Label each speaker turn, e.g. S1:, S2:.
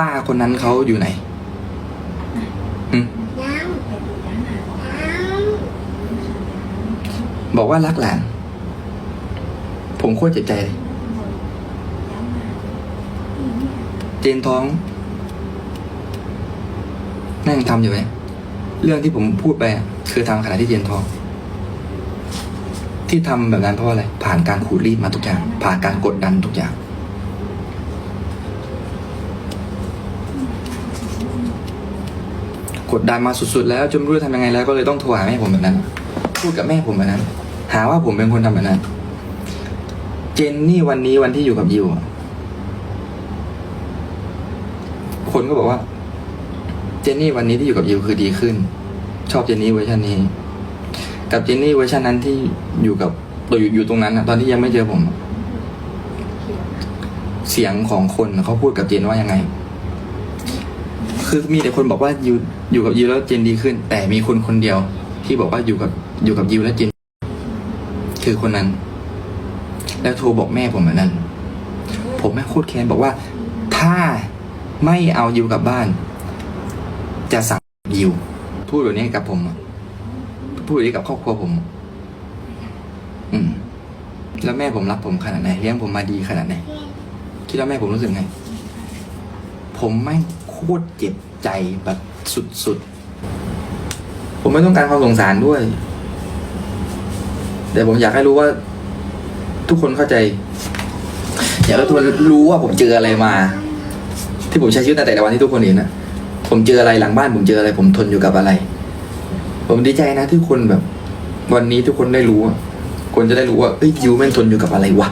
S1: ป้าคนนั้นเขาอยู่ไหนหึ
S2: ยังยัง
S1: บอกว่ารักหลาน ผมโคตรเจ็บใจเลย เจนท้อง นั่งทำอยู่ไหมเรื่องที่ผมพูดไปอะคือทำขณะที่เจนท้อง ที่ทำแบบนั้นเพราะอะไร ผ่านการขูดรีดมาทุกอย่าง ผ่านการกดดันทุกอย่าง กดดันมาสุดๆ แล้วจนไม่รู้จะทำยังไงแล้วก็เลยต้องโทรหาแม่ผมแบบนั้น พูดกับแม่ผมแบบนั้น หาว่าผมเป็นคนทำแบบนั้น เจนนี่วันนี้วันที่อยู่กับยิวอะคนก็บอกว่า เจนนี่วันนี้ที่อยู่กับยิวคือดีขึ้น ชอบเจนนี่เวอร์ชันนี้ กับเจนนี่เวอร์ชันนั้นที่อยู่กับตัวอยู่อยู่ตรงนั้นอะตอนที่ยังไม่เจอผมอะเสียงของคนเขาพูดกับเจนว่ายังไง คือมีแต่คนบอกว่าอยู่อยู่กับยิวแล้วเจนดีขึ้น แต่มีคนคนเดียว ที่บอกว่าอยู่กับอยู่กับยิวแล้วเจน คือคนนั้น แล้วโทรบอกแม่ผมแบบนั้น ผมแม่โคตรแค้นบอกว่า ถ้าไม่เอายิวกลับบ้าน จะสั่งยิวพูดแบบนี้กับผมพูดแบบนี้กับครอบครัวผม อืม แล้วแม่ผมรักผมขนาดไหนเลี้ยงผมมาดีขนาดไหนคิดว่าแม่ผมรู้สึกไง ผมไม่โคตรเจ็บ ใจแบบสุดๆ ผมไม่ต้องการความสงสารด้วย แต่ผมอยากให้รู้ว่า ทุกคนเข้าใจ อยากให้ทุกคนรู้ว่าผมเจออะไรมา ที่ผมใช้ชีวิตในแต่ละวันที่ทุกคนเห็นนะผมเจออะไรหลังบ้าน ผมเจออะไร ผมทนอยู่กับอะไร ผมดีใจนะที่คนแบบ วันนี้ทุกคนได้รู้คนจะได้รู้ว่าเอ้ยยูแม่งทนอยู่กับอะไรวะ